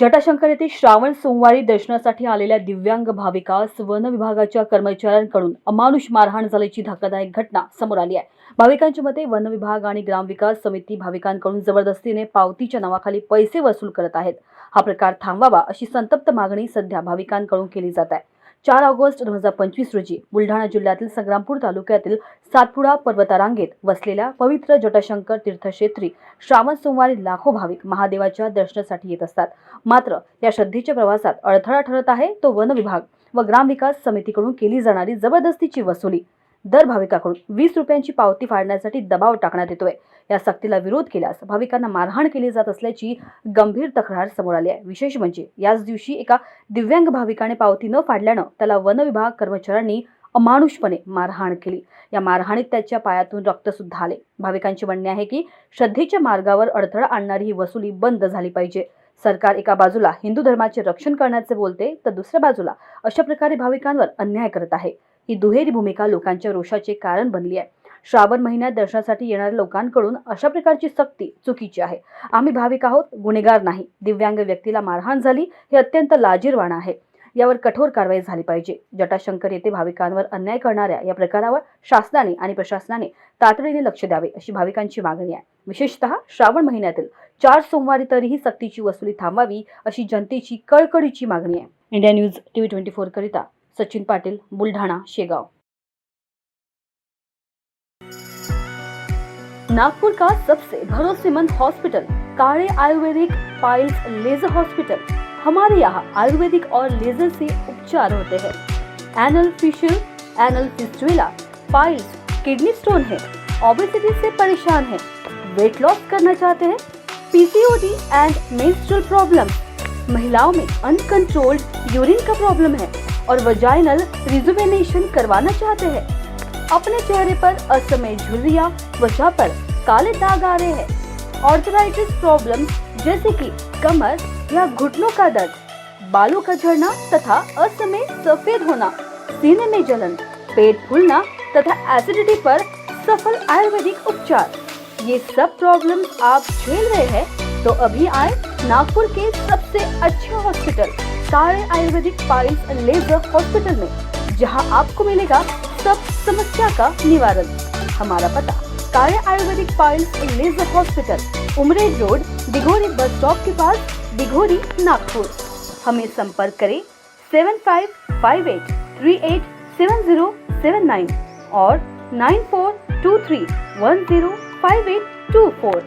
जटाशंकर येथे श्रावण सोमवारी दर्शनासाठी आलेल्या दिव्यांग भाविकास वन विभागाच्या कर्मचाऱ्यांकडून अमानुष मारहाण झाल्याची धक्कादायक घटना समोर आली आहे. भाविकांच्या मते वन विभाग आणि ग्रामविकास समिती भाविकांकडून जबरदस्तीने पावतीच्या नावाखाली पैसे वसूल करत आहेत. हा प्रकार थांबवावा अशी संतप्त मागणी सध्या भाविकांकडून केली जात आहे. चार ऑगस्ट दोन हजार पंचवीस रोजी बुलढाणा जिल्ह्यातील संग्रामपूर तालुक्यातील सातपुडा पर्वतारांगेत वसलेल्या पवित्र जटाशंकर तीर्थक्षेत्री श्रावण सोमवारी लाखो भाविक महादेवाच्या दर्शनासाठी येत असतात. मात्र या श्रद्धेच्या प्रवासात अडथळा ठरत आहे तो वन विभाग व ग्रामविकास समितीकडून केली जाणारी जबरदस्तीची वसुली. दर भाविकाकडून वीस रुपयांची पावती फाडण्यासाठी दबाव टाकण्यात येतोय. या सक्तीला विरोध केल्यास भाविकांना मारहाण केली जात असल्याची गंभीर तक्रार समोर आली आहे. विशेष म्हणजे याच दिवशी एका दिव्यांग भाविकाने पावती न फाडल्यानं त्याला वनविभाग कर्मचाऱ्यांनी अमानुषपणे मारहाण केली. या मारहाणीत त्याच्या पायातून रक्त सुद्धा आले. भाविकांचे म्हणणे आहे की श्रद्धेच्या मार्गावर अडथळा आणणारी ही वसुली बंद झाली पाहिजे. सरकार एका बाजूला हिंदू धर्माचे रक्षण करण्याचे बोलते तर दुसऱ्या बाजूला अशा प्रकारे भाविकांवर अन्याय करत आहे. ही दुहेरी भूमिका लोकांच्या रोषाचे कारण बनली आहे. श्रावण महिन्यात दर्शनासाठी येणाऱ्या लोकांकडून अशा प्रकारची सक्ती चुकीची आहे. आम्ही भाविक आहोत गुन्हेगार नाही. दिव्यांग व्यक्तीला मारहाण झाली हे अत्यंत लाजीरवाणं आहे. यावर कठोर कारवाई झाली पाहिजे. जटाशंकर येथे भाविकांवर अन्याय करणाऱ्या या प्रकारावर शासनाने आणि प्रशासनाने तातडीने लक्ष द्यावे अशी भाविकांची मागणी आहे. विशेषतः श्रावण महिन्यातील चार सोमवारी तरीही सक्तीची वसुली थांबावी अशी जनतेची कळकळीची मागणी आहे. India News TV twenty four करिता सचिन पाटील, बुलढाणा, शेगाव. नागपुर का सबसे भरोसेमंद हॉस्पिटल काले आयुर्वेदिक पाइल्स लेजर हॉस्पिटल हमारे यहाँ आयुर्वेदिक और लेजर से उपचार होते हैं. Anal fissure anal fistula piles kidney stone है. ओबेसिटी से परेशान है. वेट लॉस करना चाहते हैं? पीसीओडी एंड मेंस्ट्रुअल प्रॉब्लम महिलाओं में अनकंट्रोल्ड यूरिन का प्रॉब्लम है. और वजाइनल रिजुवेनेशन करवाना चाहते हैं। अपने चेहरे पर असमय झुर्रियाँ, त्वचा पर काले दाग आ रहे हैं। ऑर्थराइटिस प्रॉब्लम जैसे कि कमर या घुटनों का दर्द, बालों का झड़ना तथा असमय सफ़ेद होना, सीने में जलन, पेट फूलना तथा एसिडिटी पर सफल आयुर्वेदिक उपचार। ये सब प्रॉब्लम आप झेल रहे हैं तो अभी आए नागपुर के सबसे अच्छे हॉस्पिटल सारे आयुर्वेदिक पाइल्स लेजर हॉस्पिटल में, जहाँ आपको मिलेगा सब समस्या का निवारण। हमारा पता कार्य ayurvedic piles laser hospital Umred road, Dighori bus stop के पास, दिघोरी, नागपुर। हमें संपर्क करें seven five five eight three eight seven zero seven nine और nine four two three one zero five eight two four